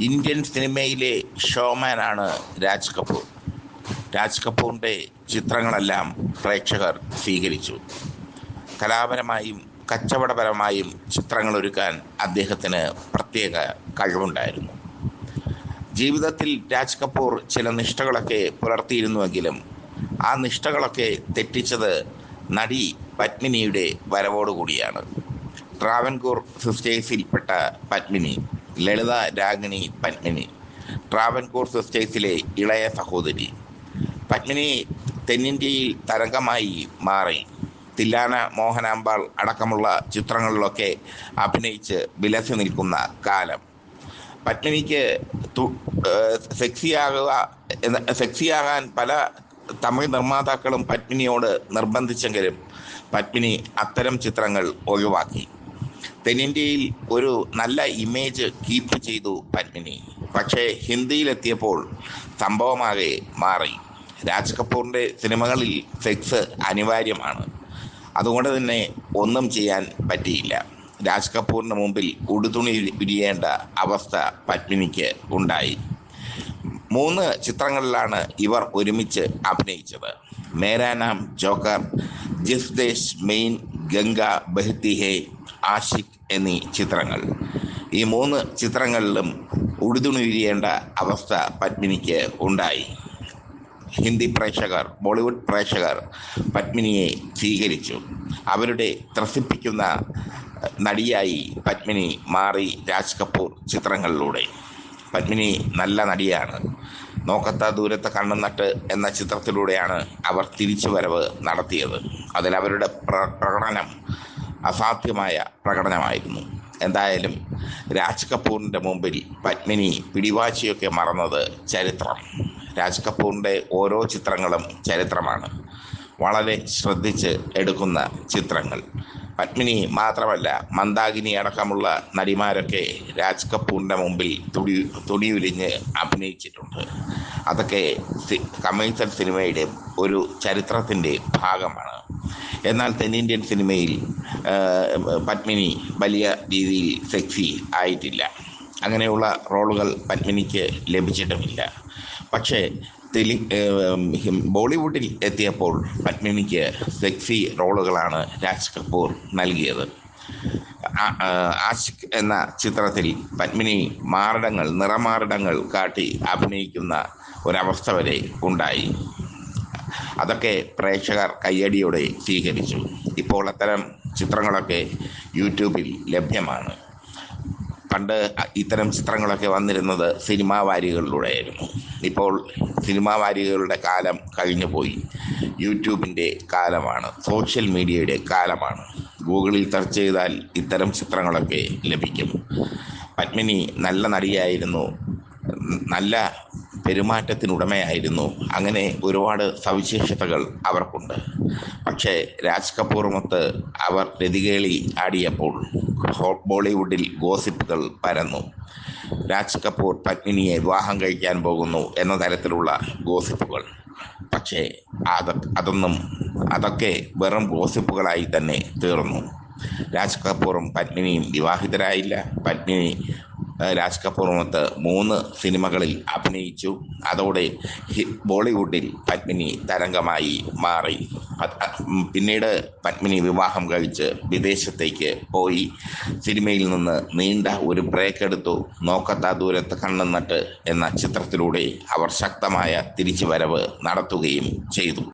Indian സിനിമയിലെ ഷോമാനാണ് രാജ് കപൂർ. രാജ് കപൂറിന്റെ ചിത്രങ്ങളെല്ലാം പ്രേക്ഷകർ സ്വീകരിച്ചു. കലാപരമായും കച്ചവടപരമായും ചിത്രങ്ങൾ ഒരുക്കാൻ അദ്ദേഹത്തിന് പ്രത്യേക കഴിവുണ്ടായിരുന്നു. ജീവിതത്തിൽ രാജ് കപൂർ ചില നിഷ്ഠകളൊക്കെ പുലർത്തിയിരുന്നുവെങ്കിലും ആ നിഷ്ഠകളൊക്കെ തെറ്റിച്ചത് നടി പത്മിനിയുടെ വരവോടുകൂടിയാണ്. ട്രാവൻകൂർ സിസ്റ്റേഴ്സിൽപ്പെട്ട പത്മിനി. ലളിത രാഗിണി പത്മിനി. ട്രാവൻകൂർ സിസ്റ്റേഴ്സിലെ ഇളയ സഹോദരി. പത്മിനി തെന്നിന്ത്യയിൽ തരംഗമായി മാറി. തില്ലാന മോഹനാമ്പാൾ അടക്കമുള്ള ചിത്രങ്ങളിലൊക്കെ അഭിനയിച്ച് വിലസി നിൽക്കുന്ന കാലം. പത്മിനിക്ക് സെക്സിയാകുക സെക്സിയാകാൻ പല തമിഴ് നിർമ്മാതാക്കളും പത്മിനിയോട് നിർബന്ധിച്ചെങ്കിലും പത്മിനി അത്തരം ചിത്രങ്ങൾ ഒഴിവാക്കി. തെന്നിന്ത്യയിൽ ഒരു നല്ല ഇമേജ് കീപ്പ് ചെയ്തു പത്മിനി. പക്ഷേ ഹിന്ദിയിലെത്തിയപ്പോൾ സംഭവമാകെ മാറി. രാജ് കപൂറിന്റെ സിനിമകളിൽ സെക്സ് അനിവാര്യമാണ്. അതുകൊണ്ട് തന്നെ ഒന്നും ചെയ്യാൻ പറ്റിയില്ല. രാജ് കപൂറിന് മുമ്പിൽ ഉടുതുണി ഉരിയേണ്ട അവസ്ഥ പത്മിനിക്ക് ഉണ്ടായി. മൂന്ന് ചിത്രങ്ങളിലാണ് ഇവർ ഒരുമിച്ച് അഭിനയിച്ചത്. മേരാനാം ജോക്കർ ജിസ് ദേശ് മെയിൻ ഗംഗ ബഹത്തി ഹേ ആഷിഖ് എന്നീ ചിത്രങ്ങൾ. ഈ മൂന്ന് ചിത്രങ്ങളിലും ഉടുതുണിരിയേണ്ട അവസ്ഥ പത്മിനിക്ക് ഉണ്ടായി. ഹിന്ദി പ്രേക്ഷകർ ബോളിവുഡ് പ്രേക്ഷകർ പത്മിനിയെ സ്വീകരിച്ചു. അവരുടെ ത്രസിപ്പിക്കുന്ന നടിയായി പത്മിനി മാറി രാജ് കപൂർ ചിത്രങ്ങളിലൂടെ. പത്മിനി നല്ല നടിയാണ്. നോക്കത്ത ദൂരത്ത് കണ്ണും നട്ട് എന്ന ചിത്രത്തിലൂടെയാണ് അവർ തിരിച്ചു വരവ് നടത്തിയത്. പ്ര- പ്രകടനം അസാധ്യമായ പ്രകടനമായിരുന്നു. എന്തായാലും രാജ് കപൂറിന്റെ മുമ്പിൽ പത്മിനി പിടിവാശിയൊക്കെ മറന്നത് ചരിത്രം. രാജ് കപൂറിന്റെ ഓരോ ചിത്രങ്ങളും ചരിത്രമാണ്. വളരെ ശ്രദ്ധിച്ച് എടുക്കുന്ന ചിത്രങ്ങൾ. പത്മിനി മാത്രമല്ല മന്ദാകിനി അടക്കമുള്ള നടിമാരൊക്കെ രാജ് കപൂറിന്റെ മുമ്പിൽ തുടി തുണിയുലിഞ്ഞ് അഭിനയിച്ചിട്ടുണ്ട്. അതൊക്കെ കമേഴ്സ്യൽ സിനിമയുടെ ഒരു ചരിത്രത്തിന്റെ ഭാഗമാണ്. എന്നാൽ തെന്നിന്ത്യൻ സിനിമയിൽ പത്മിനി വലിയ രീതിയിൽ സെക്സി ആയിട്ടില്ല. അങ്ങനെയുള്ള റോളുകൾ പത്മിനിക്ക് ലഭിച്ചിട്ടുമില്ല. പക്ഷേ തെലി ബോളിവുഡിൽ എത്തിയപ്പോൾ പത്മിനിക്ക് സെക്സി റോളുകളാണ് രാജ് കപൂർ നൽകിയത്. ആഷിഖ് എന്ന ചിത്രത്തിൽ പത്മിനി മാറിടങ്ങൾ നിറമാറിടങ്ങൾ കാട്ടി അഭിനയിക്കുന്ന ഒരവസ്ഥ വരെ ഉണ്ടായി. അതൊക്കെ പ്രേക്ഷകർ കയ്യടിയോടെ സ്വീകരിച്ചു. ഇപ്പോൾ അത്തരം ചിത്രങ്ങളൊക്കെ യൂട്യൂബിൽ ലഭ്യമാണ്. പണ്ട് ഇത്തരം ചിത്രങ്ങളൊക്കെ വന്നിരുന്നത് സിനിമാ വാരികളിലൂടെയായിരുന്നു ഇപ്പോൾ സിനിമാ വാരികളുടെ കാലം കഴിഞ്ഞു പോയി. യൂട്യൂബിന്റെ കാലമാണ് സോഷ്യൽ മീഡിയയുടെ കാലമാണ്. ഗൂഗിളിൽ സെർച്ച് ചെയ്താൽ ഇത്തരം ചിത്രങ്ങളൊക്കെ ലഭിക്കും. പത്മിനി നല്ല നടിയായിരുന്നു നല്ല പെരുമാറ്റത്തിനുടമയായിരുന്നു. അങ്ങനെ ഒരുപാട് സവിശേഷതകൾ അവർക്കുണ്ട്. പക്ഷേ രാജ് കപൂറുമൊത്ത് അവർ രതികേളി ആടിയപ്പോൾ ബോളിവുഡിൽ ഗോസിപ്പുകൾ പരന്നു. രാജ് കപൂർ പത്മിനിയെ വിവാഹം കഴിക്കാൻ പോകുന്നു എന്ന തരത്തിലുള്ള ഗോസിപ്പുകൾ. പക്ഷേ അത് അതൊന്നും അതൊക്കെ വെറും ഗോസിപ്പുകളായി തന്നെ തീർന്നു. രാജ് കപൂറും പത്മിനിയും വിവാഹിതരായില്ല. പത്മിനി രാജ് കപൂറുമൊത്ത് മൂന്ന് സിനിമകളിൽ അഭിനയിച്ചു. അതോടെ ബോളിവുഡിൽ പത്മിനി തരംഗമായി മാറി. പിന്നീട് പത്മിനി വിവാഹം കഴിച്ച് വിദേശത്തേക്ക് പോയി. സിനിമയിൽ നിന്ന് നീണ്ട ഒരു ബ്രേക്ക് എടുത്തു നോക്കത്താ ദൂരത്ത് കണ്ണും നട്ട് എന്ന ചിത്രത്തിലൂടെ അവർ ശക്തമായ തിരിച്ചുവരവ് നടത്തുകയും ചെയ്തു.